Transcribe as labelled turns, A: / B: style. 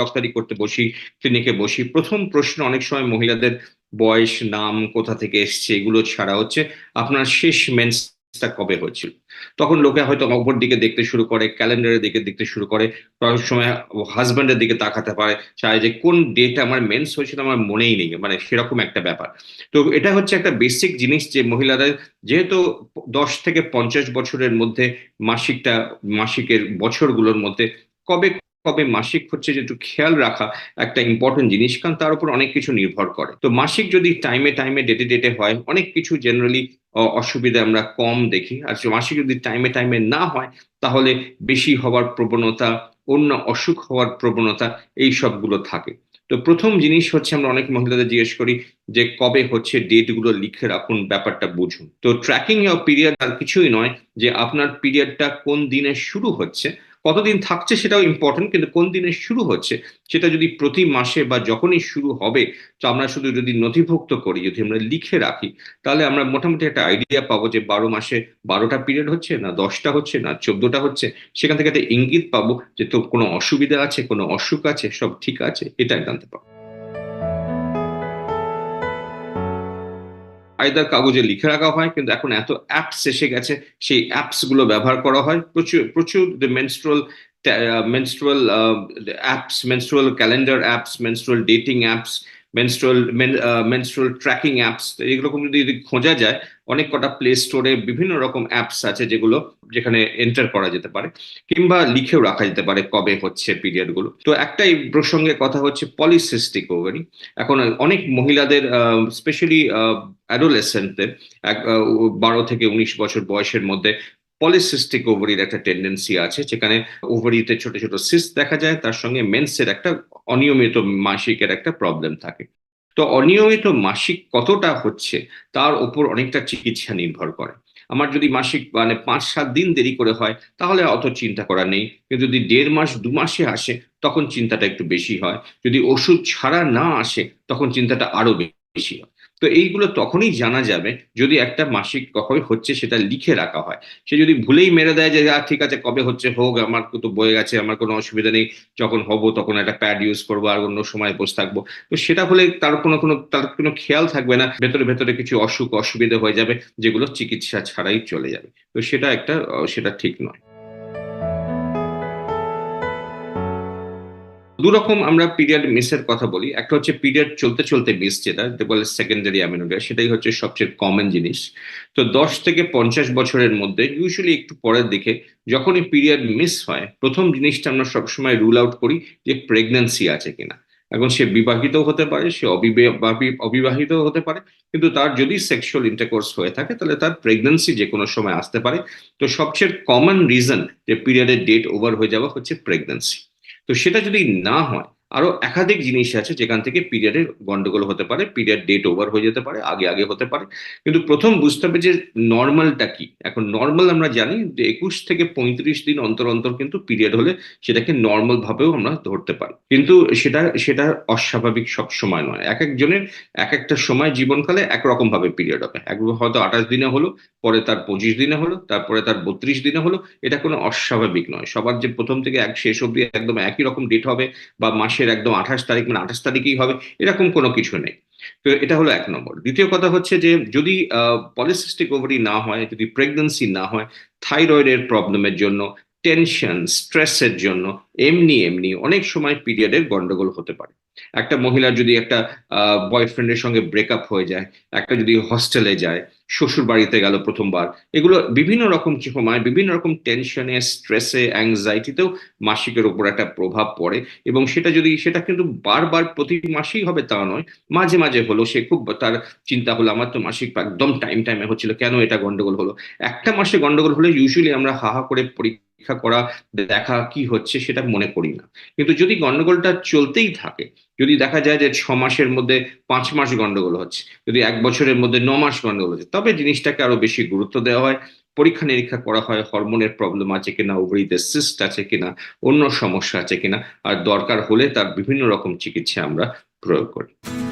A: ডক্টরি করতে বসি ক্লিনিকে বসি। প্রথম প্রশ্ন অনেক সময় মহিলাদের বয়স, নাম কোথা থেকে এসছে এগুলো ছাড়া হচ্ছে, আপনার শেষ মেন্সটা কবে হয়েছিল? তখন লোকে হয়তো অপর দিকে দেখতে শুরু করে ক্যালেন্ডারের দিকে দেখতে শুরু করে, অনেক সময় হাজব্যান্ডের দিকে তাকাতে পারে, চায় যে কোন ডেটে আমার মেন্স হয়েছিল আমার মনেই নেই মানে সেরকম একটা ব্যাপার। তো এটা হচ্ছে একটা বেসিক জিনিস যে মহিলাদের যেহেতু দশ থেকে পঞ্চাশ বছরের মধ্যে মাসিকটা, মাসিকের বছরগুলোর মধ্যে কবে কবে মাসিক হচ্ছে যে একটু খেয়াল রাখা একটা ইম্পর্টেন্ট জিনিস, কারণ তার উপর অনেক কিছু নির্ভর করে। তো মাসিক যদি টাইমে টাইমে ডেটে ডেটে হয়, অনেক কিছু জেনারেলি অসুবিধা আমরা কম দেখি। আর মাসিক যদি টাইমে টাইমে না হয়, তাহলে বেশি হওয়ার প্রবণতা, অন্য অসুখ হওয়ার প্রবণতা, এই সবগুলো থাকে। তো প্রথম জিনিস হচ্ছে আমরা অনেক মহিলাদের জিজ্ঞেস করি যে কবে হচ্ছে ডেটগুলো লিখে রাখুন, ব্যাপারটা বুঝুন। তো ট্র্যাকিং পিরিয়ড আর কিছুই নয় যে আপনার পিরিয়ডটা কোন দিনে শুরু হচ্ছে কতদিন থাকছে সেটাও ইম্পর্টেন্ট কিন্তু কোন দিনে শুরু হচ্ছে সেটা যদি প্রতি মাসে বা যখনই শুরু হবে, তো আমরা শুধু যদি নথিভুক্ত করি, যদি আমরা লিখে রাখি, তাহলে আমরা মোটামুটি একটা আইডিয়া পাবো যে বারো মাসে বারোটা পিরিয়ড হচ্ছে, না দশটা হচ্ছে, না চোদ্দটা হচ্ছে, সেখান থেকে একটা ইঙ্গিত পাবো যে তোর কোনো অসুবিধা আছে, কোনো অসুখ আছে, সব ঠিক আছে এটা জানতে পারব। আয়দার কাগজে লিখে রাখা হয়, কিন্তু এখন এত অ্যাপস এসে গেছে, সেই অ্যাপসগুলো ব্যবহার করা হয়। প্রচুর প্রচুর menstrual menstrual apps menstrual calendar apps menstrual dating apps menstrual menstrual tracking apps এইরকম যদি যদি খোঁজা যায়, অনেক কটা প্লে স্টোরে বিভিন্ন রকম অ্যাপস আছে যেগুলো যেখানে এন্টার করা যেতে পারে, কিংবা লিখেও রাখা যেতে পারে কবে হচ্ছে পিরিয়ডগুলো। তো একটাই প্রসঙ্গে কথা হচ্ছে পলিসিস্টিক ওভারি এখন অনেক মহিলাদের স্পেশালি অ্যাডোলেসেন্টদের এক বারো থেকে উনিশ বছর বয়সের মধ্যে পলিসিস্টিক ওভারির একটা টেন্ডেন্সি আছে, যেখানে ওভারিতে ছোট ছোট সিস্ট দেখা যায়, তার সঙ্গে মেন্সের একটা অনিয়মিত মাসিকের একটা প্রবলেম থাকে। তো অনিয়মিত মাসিক কতটা হচ্ছে, তার উপর অনেকটা চিকিৎসা নির্ভর করে। আমার যদি মাসিক মানে পাঁচ সাত দিন দেরি করে হয়, তাহলে অত চিন্তা করা নেই। কিন্তু যদি দেড় মাস, দু মাসে আসে, তখন চিন্তাটা একটু বেশি হয়। যদি ওষুধ ছাড়া না আসে, তখন চিন্তাটা আরও বেশি হয়। তো এইগুলো তখনই জানা যাবে যদি একটা মাসিক কখন হচ্ছে সেটা লিখে রাখা হয়। সে যদি ভুলেই মেরে দেয় যে ঠিক আছে, কবে হচ্ছে হোক, আমার তো বয়ে গেছে, আমার কোনো অসুবিধা নেই, যখন হব তখন একটা প্যাড ইউজ করব আর অন্য সময় বসে থাকব। তো সেটা হলে তার কোনো কোনো, তার কোনো খেয়াল থাকবে না, ভেতরে ভেতরে কিছু অসুখ, অসুবিধা হয়ে যাবে, যেগুলো চিকিৎসা ছাড়াই চলে যাবে। তো সেটা একটা, সেটা ঠিক নয়। দু রকম আমরা পিরিয়ড মিসের কথা বলি। একটা হচ্ছে পিরিয়ড চলতে চলতে মিস যেটা বলে সেকেন্ডারি অ্যামিনোডিয়া সেটাই হচ্ছে সবচেয়ে কমন জিনিস। তো দশ থেকে পঞ্চাশ বছরের মধ্যে ইউজুয়ালি একটু পরের দিকে, যখনই পিরিয়ড মিস হয়, প্রথম জিনিসটা আমরা সবসময় রুল আউট করি যে প্রেগনেন্সি আছে কিনা। এখন সে বিবাহিত হতে পারে, সে অবিবাহিত হতে পারে, কিন্তু তার যদি সেক্সুয়াল ইন্টারকোর্স হয়ে থাকে, তাহলে তার প্রেগনেন্সি যে কোনো সময় আসতে পারে। তো সবচেয়ে কমন রিজন যে পিরিয়ডের ডেট ওভার হয়ে যাওয়া হচ্ছে প্রেগনেন্সি তো সেটা যদি না হয় আরও একাধিক জিনিস আছে যেখান থেকে পিরিয়ডের গন্ডগোল হতে পারে পিরিয়ড ডেট ওভার হয়ে যেতে পারে, আগে আগে হতে পারে। কিন্তু প্রথম বুঝতে হবে যে নর্মালটা কি? এখন নর্মাল আমরা জানি যে একুশ থেকে পঁয়ত্রিশ দিন অন্তর অন্তর কিন্তু পিরিয়ড হলে সেটাকে নর্মাল ভাবেও আমরা ধরতে পারি। কিন্তু সেটা সেটা অস্বাভাবিক সব সময় নয়। এক একজনের এক একটা সময় জীবনকালে একরকম ভাবে পিরিয়ড হবে। এক হয়তো আঠাশ দিনে হলো, পরে তার পঁচিশ দিনে হলো, তারপরে তার বত্রিশ দিনে হলো, এটা কোনো অস্বাভাবিক নয়। সবার যে প্রথম থেকে এক শেষ অব্দি একদম একই রকম ডেট হবে বা মাসের একদম আঠাশ তারিখ মানে আঠাশ তারিখেই হবে, এরকম কোনো কিছু নেই। তো এটা হলো এক নম্বর। দ্বিতীয় কথা হচ্ছে যে, যদি পলিসিস্টিক ওভারি না হয়, যদি প্রেগনেন্সি না হয় থাইরয়েডের প্রবলেমের জন্য টেনশন স্ট্রেসের জন্য এমনি এমনি অনেক সময় পিরিয়ডের গন্ডগোল হতে পারে। একটা মহিলার যদি একটা বয়ফ্রেন্ডের সঙ্গে ব্রেকআপ হয়ে যায়, একটা যদি হস্টেলে যায় শ্বশুর বাড়িতে গেল প্রথমবার, এগুলো বিভিন্ন রকম সময় বিভিন্ন রকম টেনশনে স্ট্রেসে অ্যাংজাইটিতেও মাসিকের উপর একটা প্রভাব পড়ে এবং সেটা যদি, সেটা কিন্তু বারবার প্রতি মাসেই হবে তা নয়, মাঝে মাঝে হলো, সে খুব তার চিন্তা হলো, আমার তো মাসিক একদম টাইম টাইমে হচ্ছিল, কেন এটা গন্ডগোল হলো? একটা মাসে গন্ডগোল হলে ইউজুয়ালি আমরা হাহা করে পরীক্ষা করা, দেখা কি হচ্ছে, সেটা মনে করি না। কিন্তু যদি গন্ডগোলটা চলতেই থাকে, যদি দেখা যায় যে ছ মাসের মধ্যে পাঁচ মাস গন্ডগোল হচ্ছে, যদি এক বছরের মধ্যে ন মাস গন্ডগোল হচ্ছে, তবে জিনিসটাকে আরও বেশি গুরুত্ব দেওয়া হয়, পরীক্ষা নিরীক্ষা করা হয়, হরমোনের প্রবলেম আছে কিনা ওভারিদের সিস্ট আছে কিনা, অন্য সমস্যা আছে কিনা, আর দরকার হলে তার বিভিন্ন রকম চিকিৎসা আমরা প্রয়োগ করি।